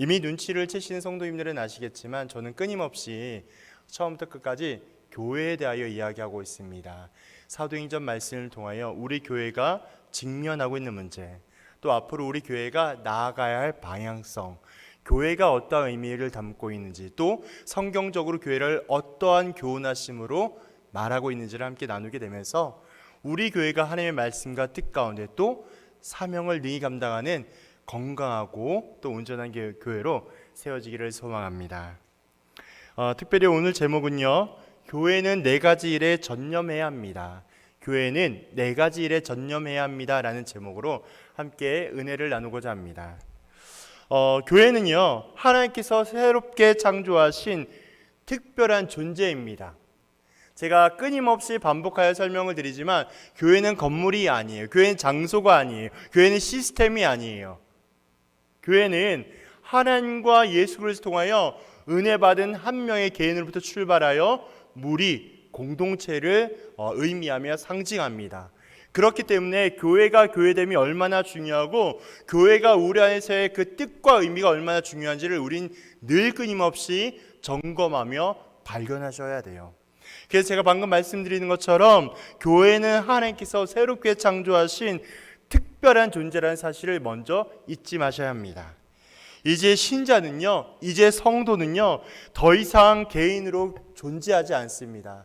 이미 눈치를 채시는 성도님들은 아시겠지만 저는 끊임없이 처음부터 끝까지 교회에 대하여 이야기하고 있습니다. 사도행전 말씀을 통하여 우리 교회가 직면하고 있는 문제, 또 앞으로 우리 교회가 나아가야 할 방향성, 교회가 어떠한 의미를 담고 있는지, 또 성경적으로 교회를 어떠한 교훈하심으로 말하고 있는지를 함께 나누게 되면서 우리 교회가 하나님의 말씀과 뜻 가운데 또 사명을 능히 감당하는 건강하고 또 온전한 교- 교회로 세워지기를 소망합니다. 어, 특별히 오늘 제목은요. 교회는 네 가지 일에 전념해야 합니다. 교회는 네 가지 일에 전념해야 합니다라는 제목으로 함께 은혜를 나누고자 합니다. 어, 교회는요 하나님께서 새롭게 창조하신 특별한 존재입니다. 제가 끊임없이 반복하여 설명을 드리지만 교회는 건물이 아니에요. 교회는 장소가 아니에요. 교회는 시스템이 아니에요. 교회는 하나님과 예수 그리스도 통하여 은혜 받은 한 명의 개인으로부터 출발하여 무리 공동체를 어, 의미하며 상징합니다. 그렇기 때문에 교회가 교회됨이 얼마나 중요하고 교회가 우리 안에서의 그 뜻과 의미가 얼마나 중요한지를 우린 늘 끊임없이 점검하며 발견하셔야 돼요. 그래서 제가 방금 말씀드리는 것처럼 교회는 하나님께서 새롭게 창조하신 특별한 존재라는 사실을 먼저 잊지 마셔야 합니다. 이제 신자는요, 이제 성도는요, 더 이상 개인으로 존재하지 않습니다.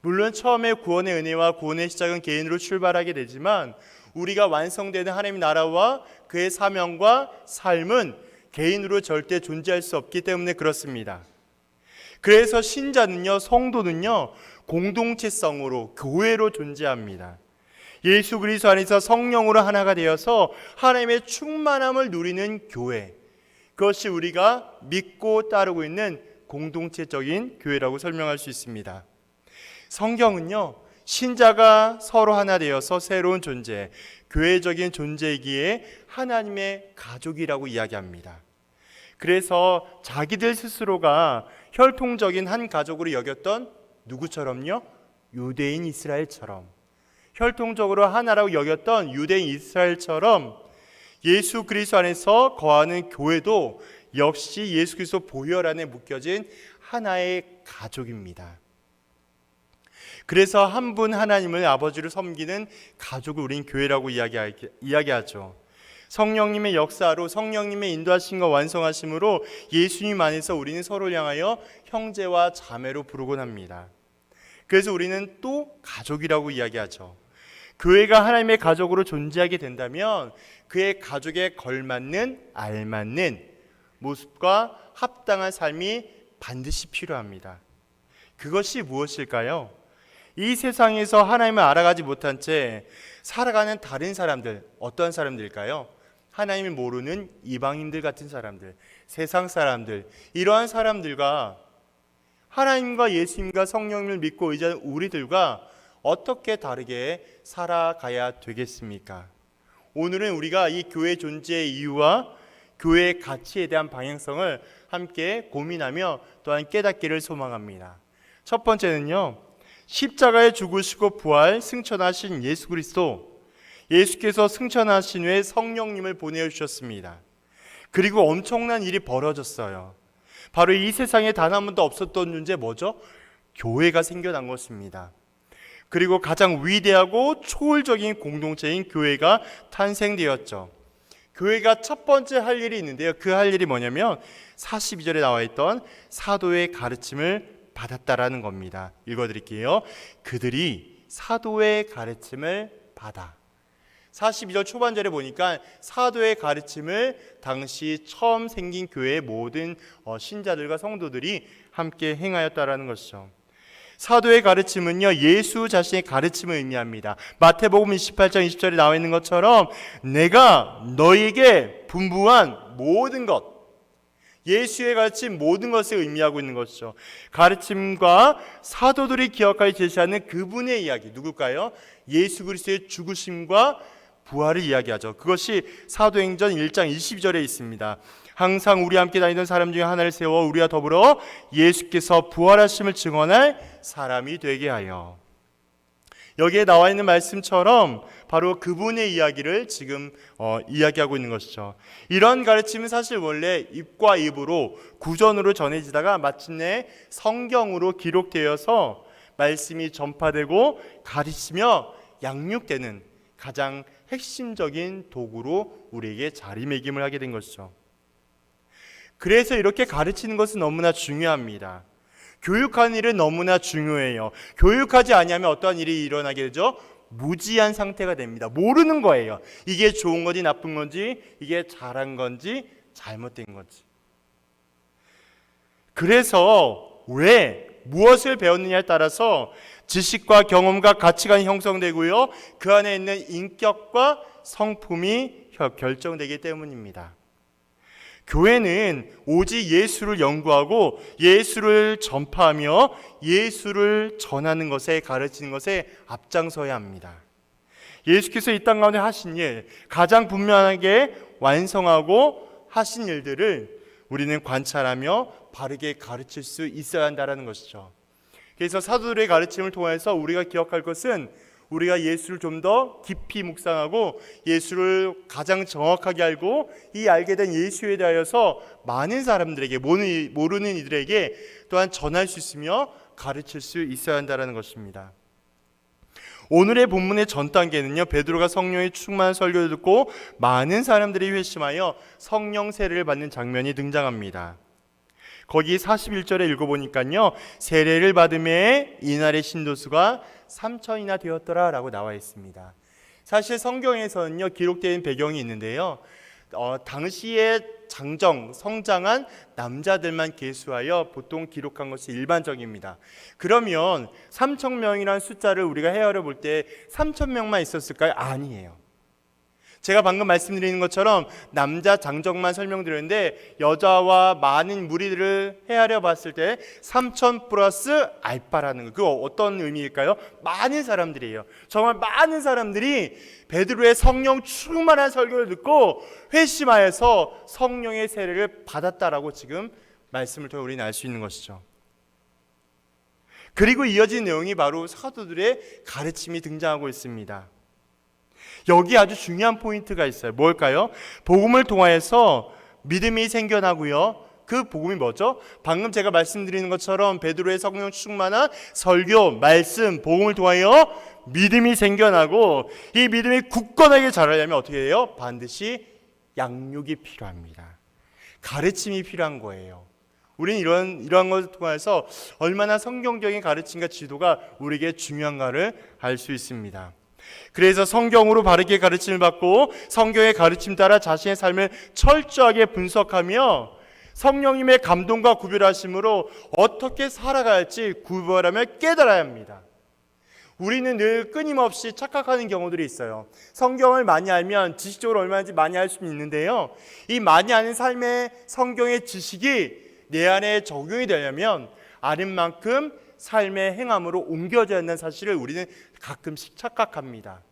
물론 처음에 구원의 은혜와 구원의 시작은 개인으로 출발하게 되지만 우리가 완성되는 하나님 나라와 그의 사명과 삶은 개인으로 절대 존재할 수 없기 때문에 그렇습니다. 그래서 신자는요, 성도는요, 공동체성으로 교회로 존재합니다. 예수 그리스도 안에서 성령으로 하나가 되어서 하나님의 충만함을 누리는 교회. 그것이 우리가 믿고 따르고 있는 공동체적인 교회라고 설명할 수 있습니다. 성경은요, 신자가 서로 하나 되어서 새로운 존재, 교회적인 존재이기에 하나님의 가족이라고 이야기합니다. 그래서 자기들 스스로가 혈통적인 한 가족으로 여겼던 누구처럼요? 유대인 이스라엘처럼 혈통적으로 하나라고 여겼던 유대인 이스라엘처럼 예수 그리스도 안에서 거하는 교회도 역시 예수 그리스도 보혈 안에 묶여진 하나의 가족입니다. 그래서 한 분 하나님을 아버지를 섬기는 가족을 우린 교회라고 이야기하, 이야기하죠. 성령님의 역사로 성령님의 인도하심과 완성하심으로 예수님 안에서 우리는 서로를 향하여 형제와 자매로 부르곤 합니다. 그래서 우리는 또 가족이라고 이야기하죠. 교회가 하나님의 가족으로 존재하게 된다면 그의 가족에 걸맞는 알맞는 모습과 합당한 삶이 반드시 필요합니다. 그것이 무엇일까요? 이 세상에서 하나님을 알아가지 못한 채 살아가는 다른 사람들 어떤 사람들일까요? 하나님을 모르는 이방인들 같은 사람들, 세상 사람들 이러한 사람들과 하나님과 예수님과 성령님을 믿고 의지하는 우리들과 어떻게 다르게 살아가야 되겠습니까? 오늘은 우리가 이 교회 존재의 이유와 교회의 가치에 대한 방향성을 함께 고민하며 또한 깨닫기를 소망합니다. 첫 번째는요. 십자가에 죽으시고 부활 승천하신 예수 그리스도 예수께서 승천하신 후에 성령님을 보내 주셨습니다. 그리고 엄청난 일이 벌어졌어요. 바로 이 세상에 단 한 번도 없었던 존재 뭐죠? 교회가 생겨난 것입니다. 그리고 가장 위대하고 초월적인 공동체인 교회가 탄생되었죠. 교회가 첫 번째 할 일이 있는데요. 그 할 일이 뭐냐면 42절에 나와 있던 사도의 가르침을 받았다라는 겁니다. 읽어 드릴게요. 그들이 사도의 가르침을 받아. 42절 초반절에 보니까 사도의 가르침을 당시 처음 생긴 교회의 모든 어, 신자들과 성도들이 함께 행하였다라는 것이죠. 사도의 가르침은요 예수 자신의 가르침을 의미합니다. 마태복음 28장 20절에 나와 있는 것처럼 내가 너에게 분부한 모든 것 예수의 가르침 모든 것을 의미하고 있는 것이죠. 가르침과 사도들이 기억하여 제시하는 그분의 이야기 누굴까요? 예수 그리스도의 죽으심과 부활을 이야기하죠. 그것이 사도행전 1장 22절에 있습니다. 항상 우리 함께 다니던 사람 중에 하나를 세워 우리와 더불어 예수께서 부활하심을 증언할 사람이 되게 하여 여기에 나와 있는 말씀처럼 바로 그분의 이야기를 지금 어, 이야기하고 있는 것이죠. 이런 가르침은 사실 원래 입과 입으로 구전으로 전해지다가 마침내 성경으로 기록되어서 말씀이 전파되고 가르치며 양육되는 가장 핵심적인 도구로 우리에게 자리매김을 하게 된 것이죠. 그래서 이렇게 가르치는 것은 너무나 중요합니다. 교육하는 일은 너무나 중요해요. 교육하지 아니하면 어떠한 일이 일어나게 되죠? 무지한 상태가 됩니다. 모르는 거예요. 이게 좋은 건지 나쁜 건지, 이게 잘한 건지 잘못된 건지. 그래서 왜 무엇을 배웠느냐에 따라서 지식과 경험과 가치관이 형성되고요. 그 안에 있는 인격과 성품이 결정되기 때문입니다. 교회는 오직 예수를 연구하고 예수를 전파하며 예수를 전하는 것에 가르치는 것에 앞장서야 합니다. 예수께서 이 땅 가운데 하신 일, 가장 분명하게 완성하고 하신 일들을 우리는 관찰하며 바르게 가르칠 수 있어야 한다는 것이죠. 그래서 사도들의 가르침을 통해서 우리가 기억할 것은 우리가 예수를 좀 더 깊이 묵상하고 예수를 가장 정확하게 알고 이 알게 된 예수에 대하여서 많은 사람들에게 모르는 이들에게 또한 전할 수 있으며 가르칠 수 있어야 한다는 것입니다. 오늘의 본문의 전 단계는요. 베드로가 성령의 충만한 설교를 듣고 많은 사람들이 회심하여 성령 세례를 받는 장면이 등장합니다. 거기 41절에 읽어보니까요. 세례를 받음에 이날의 신도수가 3천이나 되었더라 라고 나와 있습니다. 사실 성경에서는요 기록된 배경이 있는데요. 어, 당시에 장정, 성장한 남자들만 계수하여 보통 기록한 것이 일반적입니다. 그러면 3천 명이라는 숫자를 우리가 헤아려 볼 때 3천 명만 있었을까요? 아니에요. 제가 방금 말씀드리는 것처럼 남자 장정만 설명드렸는데 여자와 많은 무리들을 헤아려 봤을 때 3천 플러스 알파라는 거. 그거 어떤 의미일까요? 많은 사람들이에요. 정말 많은 사람들이 베드로의 성령 충만한 설교를 듣고 회심하여서 성령의 세례를 받았다라고 지금 말씀을 통해 우리는 알 수 있는 것이죠. 그리고 이어진 내용이 바로 사도들의 가르침이 등장하고 있습니다. 여기 아주 중요한 포인트가 있어요. 뭘까요? 복음을 통하여서 믿음이 생겨나고요. 그 복음이 뭐죠? 방금 제가 말씀드리는 것처럼 베드로의 성령 충만한 설교, 말씀, 복음을 통하여 믿음이 생겨나고 이 믿음이 굳건하게 자라려면 어떻게 해요? 반드시 양육이 필요합니다. 가르침이 필요한 거예요. 우리는 이런 이러한 것을 통해서 얼마나 성경적인 가르침과 지도가 우리에게 중요한가를 알 수 있습니다. 그래서 성경으로 바르게 가르침을 받고 성경의 가르침 따라 자신의 삶을 철저하게 분석하며 성령님의 감동과 구별하심으로 어떻게 살아가야 할지 구별하며 깨달아야 합니다. 우리는 늘 끊임없이 착각하는 경우들이 있어요. 성경을 많이 알면 지식적으로 얼마든지 많이 할수 있는데요. 이 많이 아는 삶의 성경의 지식이 내 안에 적용이 되려면 아는 만큼 삶의 행함으로 옮겨져야 한다는 사실을 우리는 가끔씩 착각합니다.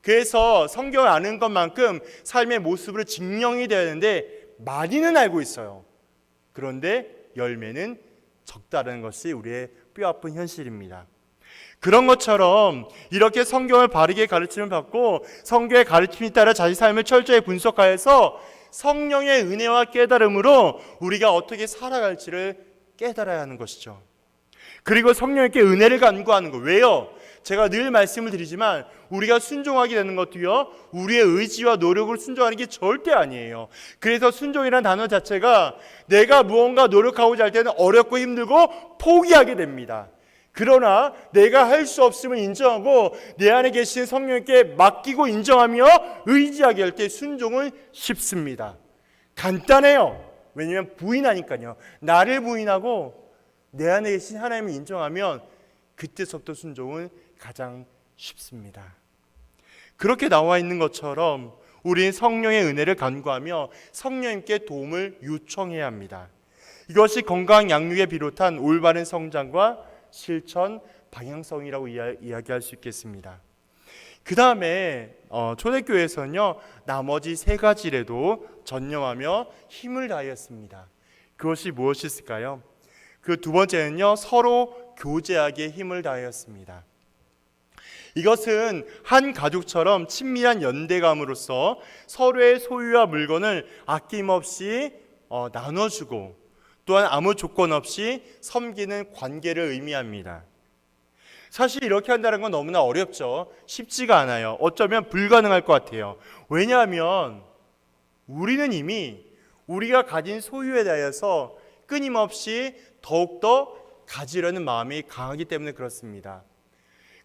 그래서 성경을 아는 것만큼 삶의 모습으로 증명이 되는데 많이는 알고 있어요. 그런데 열매는 적다는 것이 우리의 뼈아픈 현실입니다. 그런 것처럼 이렇게 성경을 바르게 가르침을 받고 성경의 가르침에 따라 자기 삶을 철저히 분석하여서 성령의 은혜와 깨달음으로 우리가 어떻게 살아갈지를 깨달아야 하는 것이죠. 그리고 성령님께 은혜를 간구하는 거. 왜요? 제가 늘 말씀을 드리지만 우리가 순종하게 되는 것도요. 우리의 의지와 노력을 순종하는 게 절대 아니에요. 그래서 순종이라는 단어 자체가 내가 무언가 노력하고자 할 때는 어렵고 힘들고 포기하게 됩니다. 그러나 내가 할 수 없음을 인정하고 내 안에 계신 성령님께 맡기고 인정하며 의지하게 할 때 순종은 쉽습니다. 간단해요. 왜냐하면 부인하니까요. 나를 부인하고 내 안에 계신 하나님을 인정하면 그때서부터 순종은 가장 쉽습니다. 그렇게 나와 있는 것처럼 우리는 성령의 은혜를 간구하며 성령님께 도움을 요청해야 합니다. 이것이 건강 양육에 비롯한 올바른 성장과 실천 방향성이라고 이야 기할 수 있겠습니다. 그 다음에 어, 초대교회에서는요 나머지 세 가지라도 전념하며 힘을 다하였습니다. 그것이 무엇이었을까요? 그 두 번째는요, 서로 교제하기에 힘을 다하였습니다. 이것은 한 가족처럼 친밀한 연대감으로서 서로의 소유와 물건을 아낌없이 어, 나눠주고 또한 아무 조건 없이 섬기는 관계를 의미합니다. 사실 이렇게 한다는 건 너무나 어렵죠. 쉽지가 않아요. 어쩌면 불가능할 것 같아요. 왜냐하면 우리는 이미 우리가 가진 소유에 대해서 끊임없이 더욱더 가지려는 마음이 강하기 때문에 그렇습니다.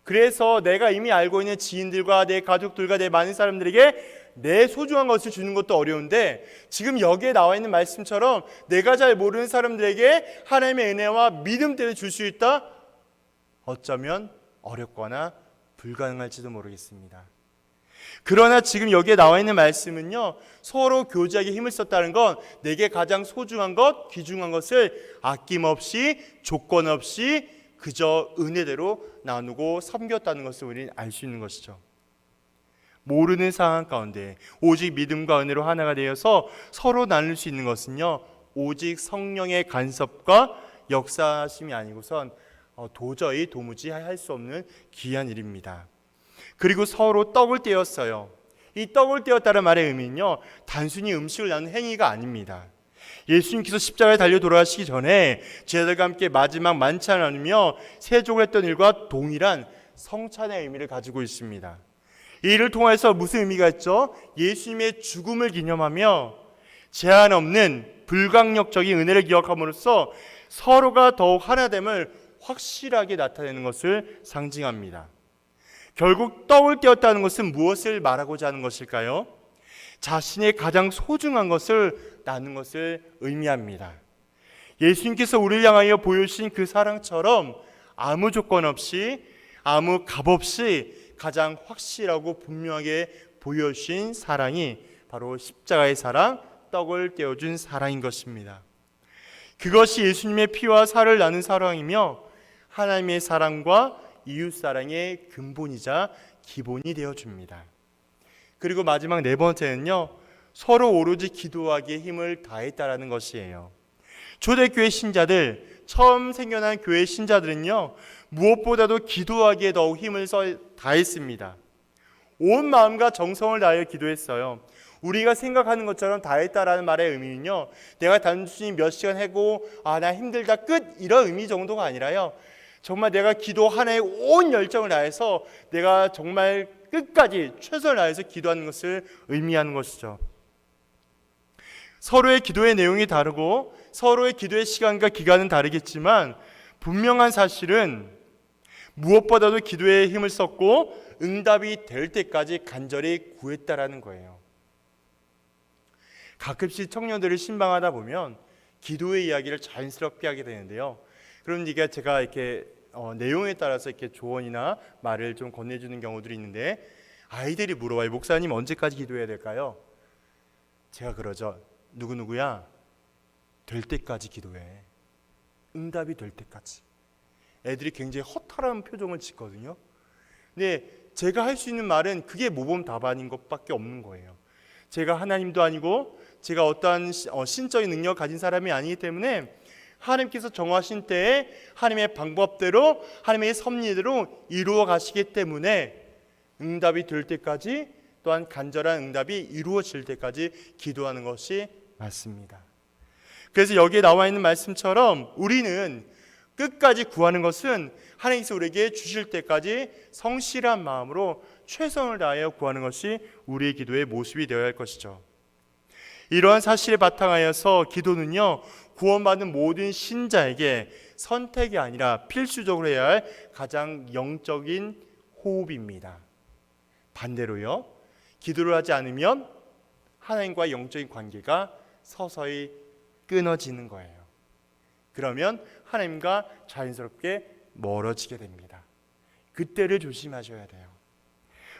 그래서 내가 이미 알고 있는 지인들과 내 가족들과 내 많은 사람들에게 내 소중한 것을 주는 것도 어려운데 지금 여기에 나와 있는 말씀처럼 내가 잘 모르는 사람들에게 하나님의 은혜와 믿음 때문에 줄 수 있다? 어쩌면 어렵거나 불가능할지도 모르겠습니다. 그러나 지금 여기에 나와 있는 말씀은요, 서로 교제하기 힘을 썼다는 건 내게 가장 소중한 것, 귀중한 것을 아낌없이, 조건 없이 그저 은혜대로 나누고 섬겼다는 것을 우리는 알 수 있는 것이죠. 모르는 상황 가운데 오직 믿음과 은혜로 하나가 되어서 서로 나눌 수 있는 것은요, 오직 성령의 간섭과 역사심이 아니고선 어, 도저히 도무지 할 수 없는 귀한 일입니다. 그리고 서로 떡을 떼었어요. 이 떡을 떼었다는 말의 의미는요, 단순히 음식을 나누는 행위가 아닙니다. 예수님께서 십자가에 달려 돌아가시기 전에 제자들과 함께 마지막 만찬을 나누며 세족을 했던 일과 동일한 성찬의 의미를 가지고 있습니다. 이 일을 통해서 무슨 의미가 있죠? 예수님의 죽음을 기념하며 제한 없는 불강력적인 은혜를 기억함으로써 서로가 더욱 하나됨을 확실하게 나타내는 것을 상징합니다. 결국 떡을 떼었다는 것은 무엇을 말하고자 하는 것일까요? 자신의 가장 소중한 것을 나눈 것을 의미합니다. 예수님께서 우리를 향하여 보여주신 그 사랑처럼 아무 조건 없이 아무 값 없이 가장 확실하고 분명하게 보여주신 사랑이 바로 십자가의 사랑, 떡을 떼어준 사랑인 것입니다. 그것이 예수님의 피와 살을 나눈 사랑이며 하나님의 사랑과 이웃 사랑의 근본이자 기본이 되어 줍니다. 그리고 마지막 네 번째는요. 서로 오로지 기도하기에 힘을 다했다라는 것이에요. 초대교회 신자들, 처음 생겨난 교회 신자들은요. 무엇보다도 기도하기에 더욱 힘을 써 다했습니다. 온 마음과 정성을 다하여 기도했어요. 우리가 생각하는 것처럼 다했다라는 말의 의미는요. 내가 단순히 몇 시간 하고 아 나 힘들다 끝 이런 의미 정도가 아니라요. 정말 내가 기도 하나에 온 열정을 다해서 내가 정말 끝까지 최선을 다해서 기도하는 것을 의미하는 것이죠. 서로의 기도의 내용이 다르고 서로의 기도의 시간과 기간은 다르겠지만 분명한 사실은 무엇보다도 기도에 힘을 썼고 응답이 될 때까지 간절히 구했다라는 거예요. 가끔씩 청년들을 신방하다 보면 기도의 이야기를 자연스럽게 하게 되는데요. 그럼 이게 제가 이렇게 어, 내용에 따라서 이렇게 조언이나 말을 좀 건네주는 경우들이 있는데 아이들이 물어봐요. 목사님 언제까지 기도해야 될까요? 제가 그러죠. 누구 누구야 될 때까지 기도해. 응답이 될 때까지. 애들이 굉장히 허탈한 표정을 짓거든요. 근데 제가 할 수 있는 말은 그게 모범 답안인 것밖에 없는 거예요. 제가 하나님도 아니고 제가 어떠한 어, 신적인 능력 가진 사람이 아니기 때문에 하나님께서 정하신 때에 하나님의 방법대로 하나님의 섭리대로 이루어 가시기 때문에 응답이 될 때까지 또한 간절한 응답이 이루어질 때까지 기도하는 것이 맞습니다. 그래서 여기에 나와 있는 말씀처럼 우리는 끝까지 구하는 것은 하나님께서 우리에게 주실 때까지 성실한 마음으로 최선을 다하여 구하는 것이 우리의 기도의 모습이 되어야 할 것이죠. 이러한 사실에 바탕하여서 기도는요, 구원받은 모든 신자에게 선택이 아니라 필수적으로 해야 할 가장 영적인 호흡입니다. 반대로요, 기도를 하지 않으면 하나님과 영적인 관계가 서서히 끊어지는 거예요. 그러면 하나님과 자연스럽게 멀어지게 됩니다. 그때를 조심하셔야 돼요.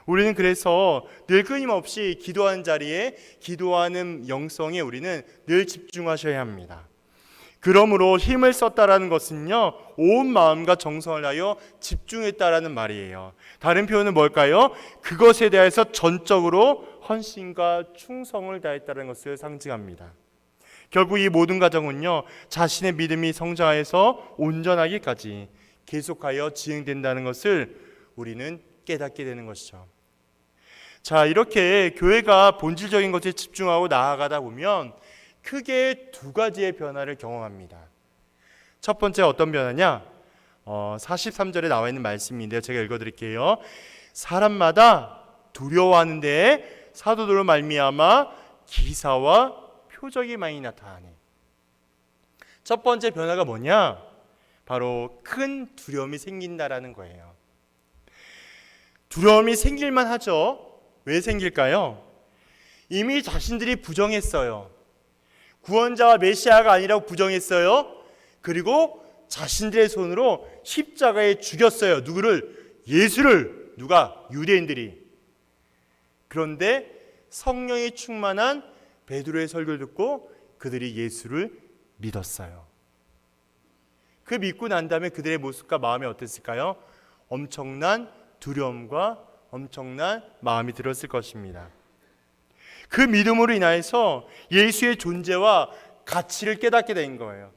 우리는 그래서 늘 끊임없이 기도하는 자리에 기도하는 영성에 우리는 늘 집중하셔야 합니다. 그러므로 힘을 썼다라는 것은요, 온 마음과 정성을 다하여 집중했다라는 말이에요. 다른 표현은 뭘까요? 그것에 대해서 전적으로 헌신과 충성을 다했다는 것을 상징합니다. 결국 이 모든 과정은요, 자신의 믿음이 성장해서 온전하기까지 계속하여 진행된다는 것을 우리는 깨닫게 되는 것이죠. 자, 이렇게 교회가 본질적인 것에 집중하고 나아가다 보면 크게 두 가지의 변화를 경험합니다. 첫 번째 어떤 변화냐? 어, 43절에 나와 있는 말씀인데요. 제가 읽어 드릴게요. 사람마다 두려워하는데 사도들로 말미암아 기사와 표적이 많이 나타나네. 첫 번째 변화가 뭐냐? 바로 큰 두려움이 생긴다라는 거예요. 두려움이 생길만 하죠. 왜 생길까요? 이미 자신들이 부정했어요. 구원자와 메시아가 아니라고 부정했어요. 그리고 자신들의 손으로 십자가에 죽였어요. 누구를? 예수를. 누가? 유대인들이. 그런데 성령이 충만한 베드로의 설교를 듣고 그들이 예수를 믿었어요. 그 믿고 난 다음에 그들의 모습과 마음이 어땠을까요? 엄청난 두려움과 엄청난 마음이 들었을 것입니다. 그 믿음으로 인하여서 예수의 존재와 가치를 깨닫게 된 거예요.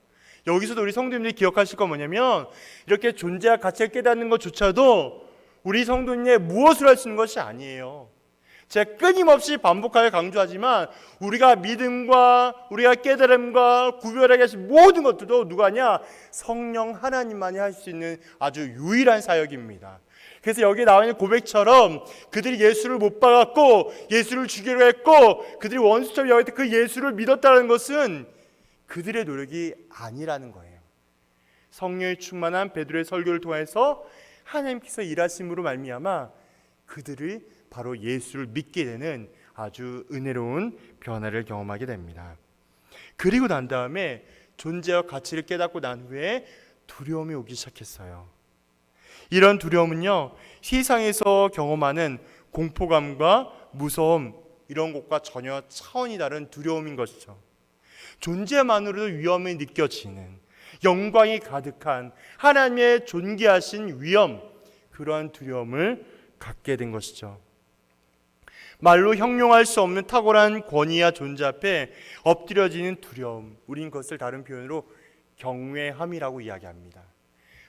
여기서도 우리 성도님들이 기억하실 건 뭐냐면 이렇게 존재와 가치를 깨닫는 것조차도 우리 성도님의 무엇을 할 수 있는 것이 아니에요. 제가 끊임없이 반복하여 강조하지만 우리가 믿음과 우리가 깨달음과 구별하게 하신 모든 것들도 누가 하냐? 성령 하나님만이 할 수 있는 아주 유일한 사역입니다. 그래서 여기 나와 있는 고백처럼 그들이 예수를 못 박았고 예수를 죽이려 했고 그들이 원수처럼 때그 예수를 믿었다는 것은 그들의 노력이 아니라는 거예요. 성령이 충만한 베드로의 설교를 통해서 하나님께서 일하심으로 말미암아 그들을 바로 예수를 믿게 되는 아주 은혜로운 변화를 경험하게 됩니다. 그리고 난 다음에 존재와 가치를 깨닫고 난 후에 두려움이 오기 시작했어요. 이런 두려움은요, 세상에서 경험하는 공포감과 무서움, 이런 것과 전혀 차원이 다른 두려움인 것이죠. 존재만으로도 위험이 느껴지는 영광이 가득한 하나님의 존귀하신 위험, 그러한 두려움을 갖게 된 것이죠. 말로 형용할 수 없는 탁월한 권위와 존재 앞에 엎드려지는 두려움, 우린 그것을 다른 표현으로 경외함이라고 이야기합니다.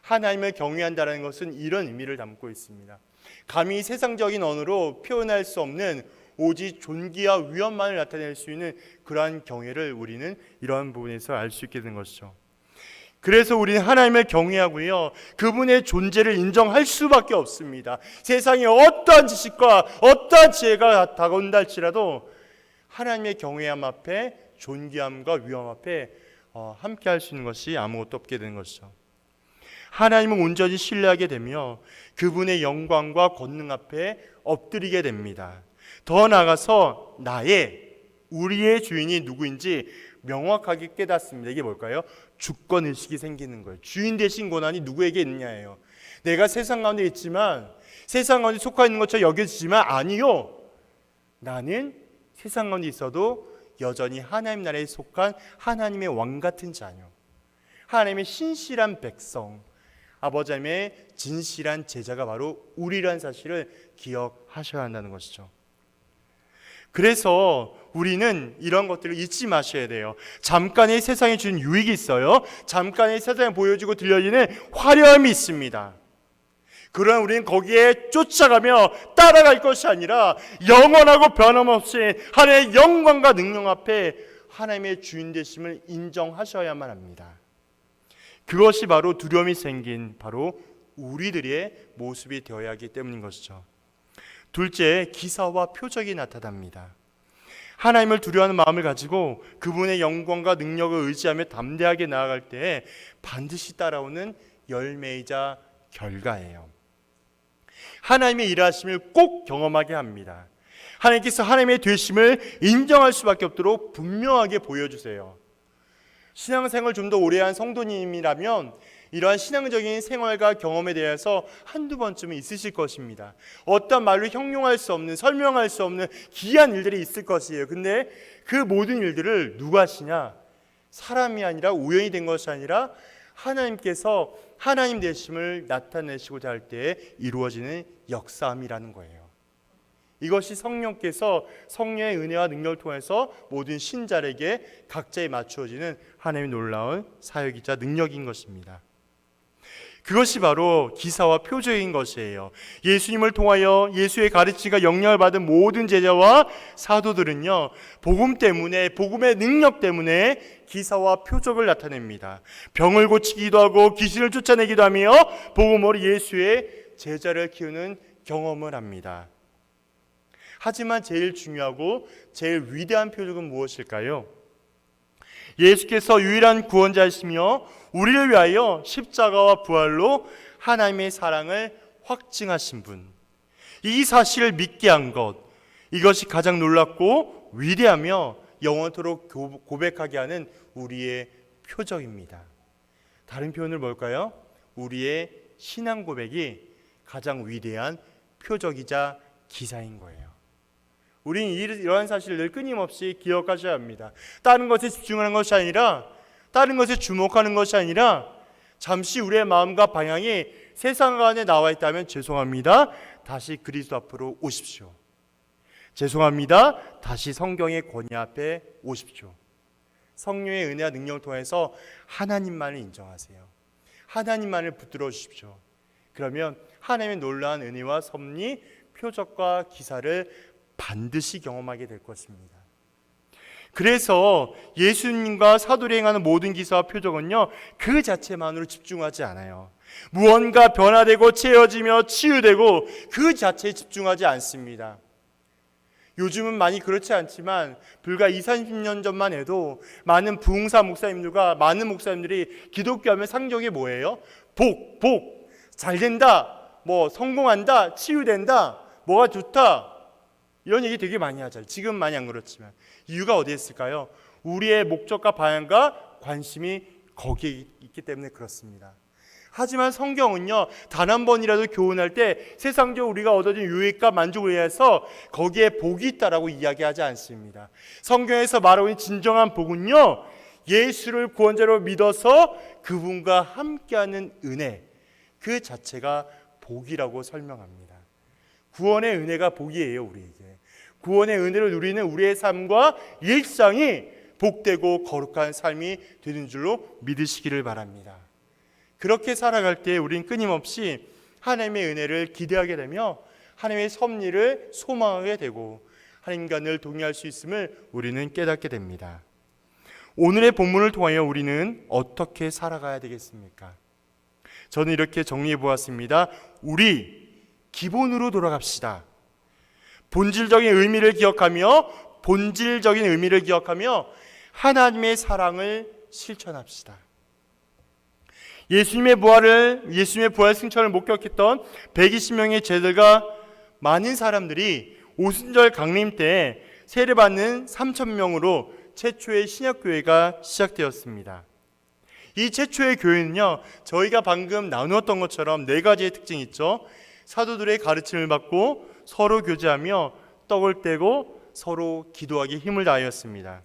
하나님을 경외한다는 것은 이런 의미를 담고 있습니다. 감히 세상적인 언어로 표현할 수 없는 오직 존귀와 위엄만을 나타낼 수 있는 그러한 경외를 우리는 이러한 부분에서 알 수 있게 된 것이죠. 그래서 우리는 하나님을 경외하고요. 그분의 존재를 인정할 수밖에 없습니다. 세상에 어떠한 지식과 어떠한 지혜가 다가온다 할지라도 하나님의 경외함 앞에 존귀함과 위엄 앞에 어, 함께 할 수 있는 것이 아무것도 없게 되는 것이죠. 하나님을 온전히 신뢰하게 되며 그분의 영광과 권능 앞에 엎드리게 됩니다. 더 나아가서 나의 우리의 주인이 누구인지 명확하게 깨닫습니다. 이게 뭘까요? 주권 의식이 생기는 거예요. 주인 대신 권한이 누구에게 있느냐예요. 내가 세상 가운데 있지만 세상 가운데 속하 있는 것처럼 여겨지지만 아니요. 나는 세상 가운데 있어도 여전히 하나님 나라에 속한 하나님의 왕 같은 자녀. 하나님의 신실한 백성. 아버지 하나님의 진실한 제자가 바로 우리란 사실을 기억하셔야 한다는 것이죠. 그래서 우리는 이런 것들을 잊지 마셔야 돼요. 잠깐의 세상에 주는 유익이 있어요. 잠깐의 세상에 보여주고 들려지는 화려함이 있습니다. 그러나 우리는 거기에 쫓아가며 따라갈 것이 아니라 영원하고 변함없이 하나님의 영광과 능력 앞에 하나님의 주인 되심을 인정하셔야만 합니다. 그것이 바로 두려움이 생긴 바로 우리들의 모습이 되어야 하기 때문인 것이죠. 둘째, 기사와 표적이 나타납니다. 하나님을 두려워하는 마음을 가지고 그분의 영광과 능력을 의지하며 담대하게 나아갈 때 반드시 따라오는 열매이자 결과예요. 하나님의 일하심을 꼭 경험하게 합니다. 하나님께서 하나님의 되심을 인정할 수밖에 없도록 분명하게 보여주세요. 신앙생활 좀 더 오래 한 성도님이라면 이러한 신앙적인 생활과 경험에 대해서 한두 번쯤은 있으실 것입니다. 어떤 말로 형용할 수 없는, 설명할 수 없는 귀한 일들이 있을 것이에요. 근데 그 모든 일들을 누가 하시냐? 사람이 아니라 우연이 된 것이 아니라 하나님께서 하나님 되심을 나타내시고자 할 때 이루어지는 역사함이라는 거예요. 이것이 성령께서 성령의 은혜와 능력을 통해서 모든 신자에게 각자에 맞추어지는 하나님의 놀라운 사역이자 능력인 것입니다. 그것이 바로 기사와 표적인 것이에요. 예수님을 통하여 예수의 가르침과 영향을 받은 모든 제자와 사도들은요, 복음 때문에, 복음의 능력 때문에 기사와 표적을 나타냅니다. 병을 고치기도 하고 귀신을 쫓아내기도 하며 복음으로 예수의 제자를 키우는 경험을 합니다. 하지만 제일 중요하고 제일 위대한 표적은 무엇일까요? 예수께서 유일한 구원자이시며 우리를 위하여 십자가와 부활로 하나님의 사랑을 확증하신 분. 이 사실을 믿게 한 것. 이것이 가장 놀랍고 위대하며 영원토록 고- 고백하게 하는 우리의 표적입니다. 다른 표현을 뭘까요? 우리의 신앙 고백이 가장 위대한 표적이자 기사인 거예요. 우리는 이- 이러한 사실을 늘 끊임없이 기억하셔야 합니다. 다른 것에 집중하는 것이 아니라 다른 것에 주목하는 것이 아니라 잠시 우리의 마음과 방향이 세상 안에 나와 있다면 죄송합니다. 다시 그리스도 앞으로 오십시오. 죄송합니다. 다시 성경의 권위 앞에 오십시오. 성령의 은혜와 능력을 통해서 하나님만을 인정하세요. 하나님만을 붙들어 주십시오. 그러면 하나님의 놀라운 은혜와 섭리, 표적과 기사를 반드시 경험하게 될 것입니다. 그래서 예수님과 사도를 행하는 모든 기사와 표적은요, 그 자체만으로 집중하지 않아요. 무언가 변화되고 채워지며 치유되고 그 자체에 집중하지 않습니다. 요즘은 많이 그렇지 않지만 불과 2, 30년 전만 해도 많은 부흥사 목사님들과 많은 목사님들이 기독교 하면 상적이 뭐예요? 복, 복, 잘 된다, 뭐 성공한다, 치유된다, 뭐가 좋다. 이런 얘기 되게 많이 하잖아요. 지금 많이 안 그렇지만 이유가 어디에 있을까요? 우리의 목적과 방향과 관심이 거기에 있기 때문에 그렇습니다. 하지만 성경은요 단 한 번이라도 교훈할 때 세상적으로 우리가 얻어진 유익과 만족을 위해서 거기에 복이 있다라고 이야기하지 않습니다. 성경에서 말하고 있는 진정한 복은요 예수를 구원자로 믿어서 그분과 함께하는 은혜 그 자체가 복이라고 설명합니다. 구원의 은혜가 복이에요 우리에게. 구원의 은혜를 누리는 우리의 삶과 일상이 복되고 거룩한 삶이 되는 줄로 믿으시기를 바랍니다. 그렇게 살아갈 때 우린 끊임없이 하나님의 은혜를 기대하게 되며 하나님의 섭리를 소망하게 되고 하나님과 늘 동의할 수 있음을 우리는 깨닫게 됩니다. 오늘의 본문을 통하여 우리는 어떻게 살아가야 되겠습니까? 저는 이렇게 정리해 보았습니다. 우리 기본으로 돌아갑시다. 본질적인 의미를 기억하며 본질적인 의미를 기억하며 하나님의 사랑을 실천합시다. 예수님의 부활을 예수님의 부활 승천을 목격했던 120명의 제들과 많은 사람들이 오순절 강림 때 세례받는 3천 명으로 최초의 신약 교회가 시작되었습니다. 이 최초의 교회는요, 저희가 방금 나누었던 것처럼 네 가지의 특징이 있죠. 사도들의 가르침을 받고 서로 교제하며 떡을 떼고 서로 기도하기 힘을 다하였습니다.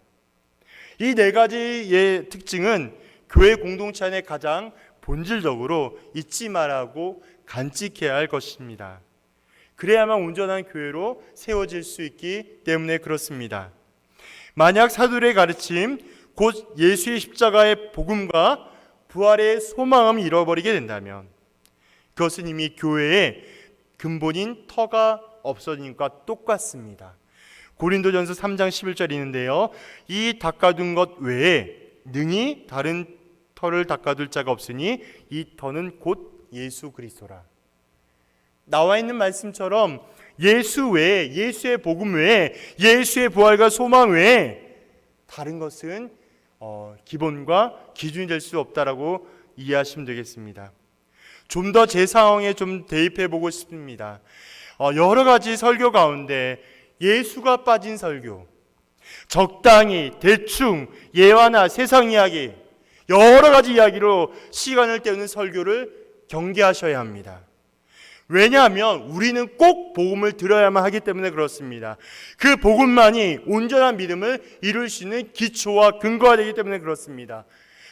이 네 가지의 특징은 교회 공동체 안에 가장 본질적으로 잊지 말라고 간직해야 할 것입니다. 그래야만 온전한 교회로 세워질 수 있기 때문에 그렇습니다. 만약 사도의 가르침, 곧 예수의 십자가의 복음과 부활의 소망을 잃어버리게 된다면 그것은 이미 교회의 근본인 터가 것과 똑같습니다. 고린도전서 3장 11절 있는데요. 이 닦아둔 것 외에 능히 다른 터를 닦아둘 자가 없으니 이 터는 곧 예수 그리스도라. 나와 있는 말씀처럼 예수 외에 예수의 복음 외에 예수의 부활과 소망 외에 다른 것은 어, 기본과 기준이 될 수 없다라고 이해하시면 되겠습니다. 좀 더 제 상황에 좀 대입해 보고 싶습니다. 어, 여러 가지 설교 가운데 예수가 빠진 설교, 적당히 대충 예화나 세상 이야기 여러 가지 이야기로 시간을 때우는 설교를 경계하셔야 합니다. 왜냐하면 우리는 꼭 복음을 들어야만 하기 때문에 그렇습니다. 그 복음만이 온전한 믿음을 이룰 수 있는 기초와 근거가 되기 때문에 그렇습니다.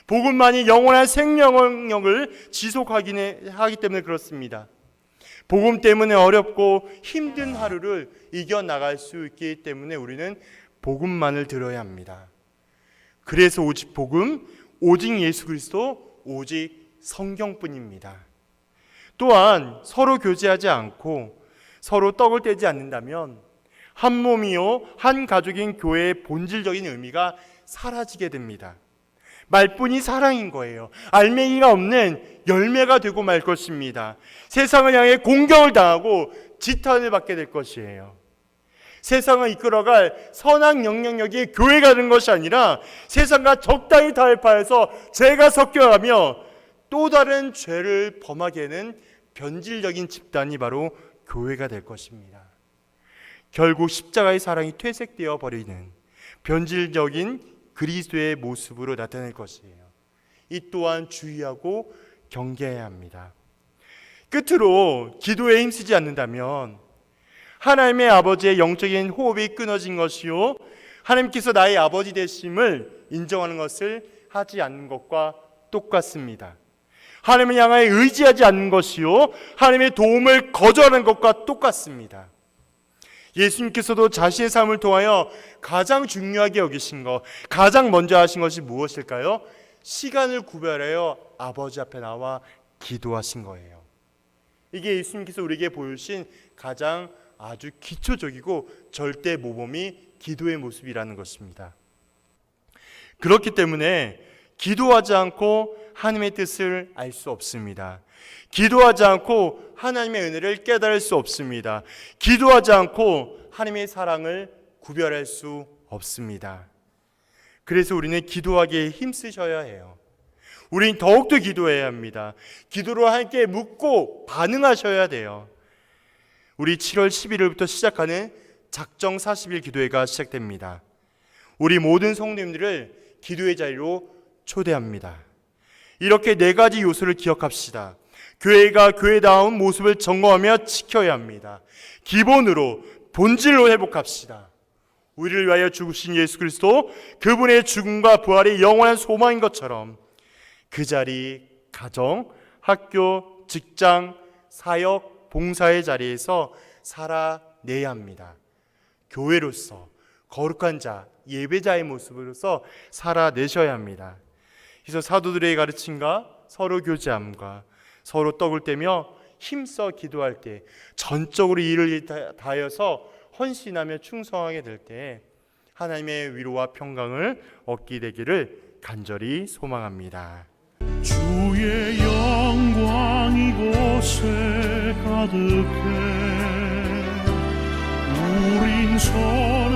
복음만이 영원한 생명력을 지속하기 하기 때문에 그렇습니다. 복음 때문에 어렵고 힘든 하루를 이겨 나갈 수 있기 때문에 우리는 복음만을 들어야 합니다. 그래서 오직 복음, 오직 예수 그리스도, 오직 성경뿐입니다. 또한 서로 교제하지 않고 서로 떡을 떼지 않는다면 한 몸이요 한 가족인 교회의 본질적인 의미가 사라지게 됩니다. 말뿐이 사랑인 거예요. 알맹이가 없는 열매가 되고 말 것입니다. 세상을 향해 공격을 당하고 지탄을 받게 될 것이에요. 세상을 이끌어갈 선한 영향력이 교회가 된 것이 아니라 세상과 적당히 타협하여서 죄가 섞여가며 또 다른 죄를 범하게 하는 변질적인 집단이 바로 교회가 될 것입니다. 결국 십자가의 사랑이 퇴색되어 버리는 변질적인 그리스도의 모습으로 나타날 것이에요. 이 또한 주의하고 경계해야 합니다. 끝으로 기도에 힘쓰지 않는다면 하나님의 아버지의 영적인 호흡이 끊어진 것이요 하나님께서 나의 아버지 되심을 인정하는 것을 하지 않는 것과 똑같습니다. 하나님을 향하여 의지하지 않는 것이요 하나님의 도움을 거절하는 것과 똑같습니다. 예수님께서도 자신의 삶을 통하여 가장 중요하게 여기신 것, 가장 먼저 하신 것이 무엇일까요? 시간을 구별하여 아버지 앞에 나와 기도하신 거예요. 이게 예수님께서 우리에게 보여주신 가장 아주 기초적이고 절대 모범이 기도의 모습이라는 것입니다. 그렇기 때문에 기도하지 않고 하나님의 뜻을 알 수 없습니다. 기도하지 않고 하나님의 은혜를 깨달을 수 없습니다. 기도하지 않고 하나님의 사랑을 구별할 수 없습니다. 그래서 우리는 기도하기에 힘쓰셔야 해요. 우리는 더욱더 기도해야 합니다. 기도로 함께 묻고 반응하셔야 돼요. 우리 7월 11일부터 시작하는 작정 40일 기도회가 시작됩니다. 우리 모든 성도님들을 기도의 자리로 초대합니다. 이렇게 네 가지 요소를 기억합시다. 교회가 교회다운 모습을 점검하며 지켜야 합니다. 기본으로 본질로 회복합시다. 우리를 위하여 죽으신 예수 그리스도 그분의 죽음과 부활이 영원한 소망인 것처럼 그 자리 가정, 학교, 직장, 사역, 봉사의 자리에서 살아내야 합니다. 교회로서 거룩한 자, 예배자의 모습으로서 살아내셔야 합니다. 그래서 사도들의 가르침과 서로 교제함과 서로 떡을 떼며 힘써 기도할 때 전적으로 일을 다하여서 헌신하며 충성하게 될 때 하나님의 위로와 평강을 얻게 되기를 간절히 소망합니다. 주의 영광 이곳에 가득해 우린 서